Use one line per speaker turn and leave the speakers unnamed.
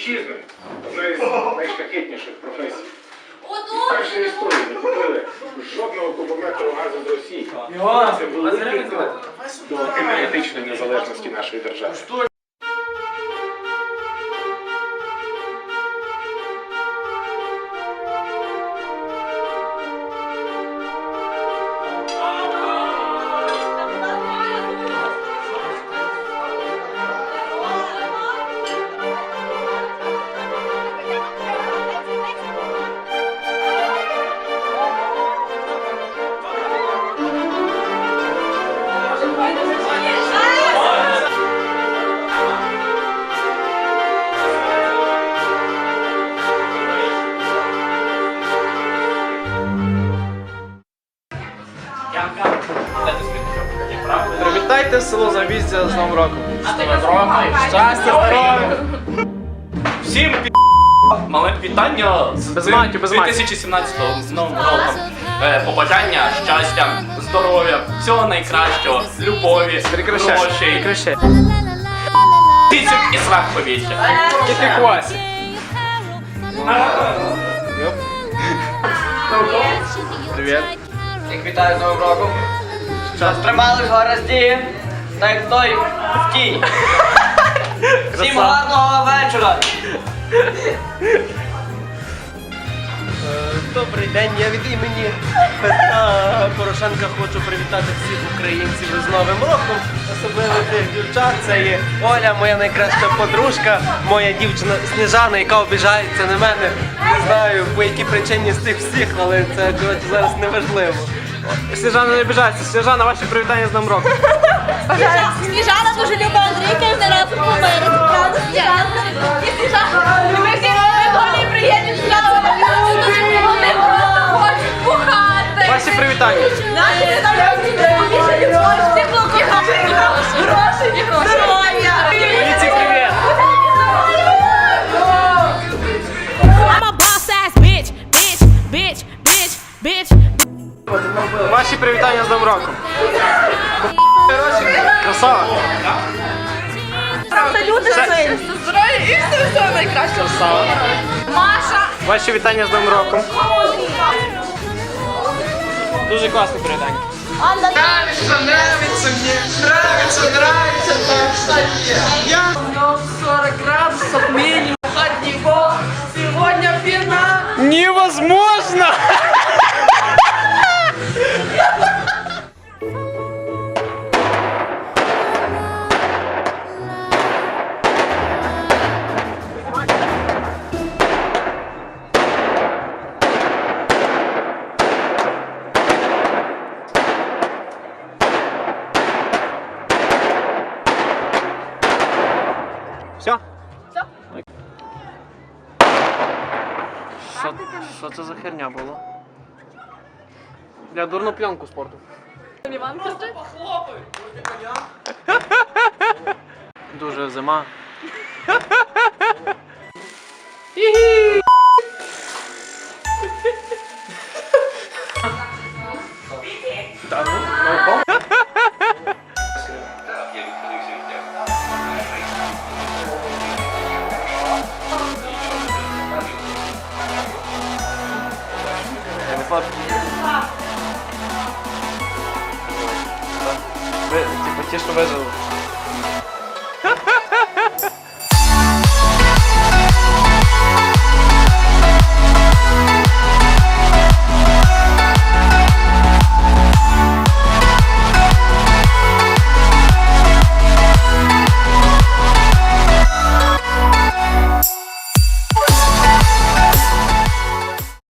вітчизни одна із найшляхетніших професій. Першої історії не купили жодного кубометру газу з Росії. Це великий крок до енергетичної незалежності нашої держави.
Привітайте село Завіздя з Новим роком.
Щастя, здоров'я! Всім пі... мале вітання з цим
без
2017 з новим роком. Е, побажання, щастя, здоров'я, всього найкращого, любові,
Прекращай.
грошей,
Прекращай.
тисяч і срак повітря.
Тільки квасі. Привіт.
Всіх вітаю з Новим роком. Тримали в гаразді, так як той в тінь. Всім гарного вечора.
Добрий день, я від імені Петра Порошенка хочу привітати всіх українців з Новим роком. Особливо тих дівчат. Це є Оля, моя найкраща подружка, моя дівчина Сніжана, яка обіжається на мене. Не знаю по якій причині з тих всіх, але це коротше зараз не важливо. Сніжана не обіжається. Сніжана, ваші привітання з Новим роком.
Сніжана дуже любить Андрійка і вони разом помирять. Правда, Сніжана? І Сніжана, ми всі прикольні, приємні справи. Вони просто хочуть бухати.
Ваші привітання.
Наші любові, тепло, кохання, гроші, здоров'я.
Віці, привіт.
I'm a boss ass bitch, bitch, bitch, bitch, bitch.
Ваші привітання з Новим роком. Красава.
Це люди сильні. Здоров'я і все всього найкращого.
Красава.
Маша.
Ваші вітання з Новим роком. Дуже класне привітання.
Анна.
Невозможно! Що, що це за херня була? Я дурну п'янку спорту. Дуже зима. Я не плачу. Ви, типу, ті, що вижили.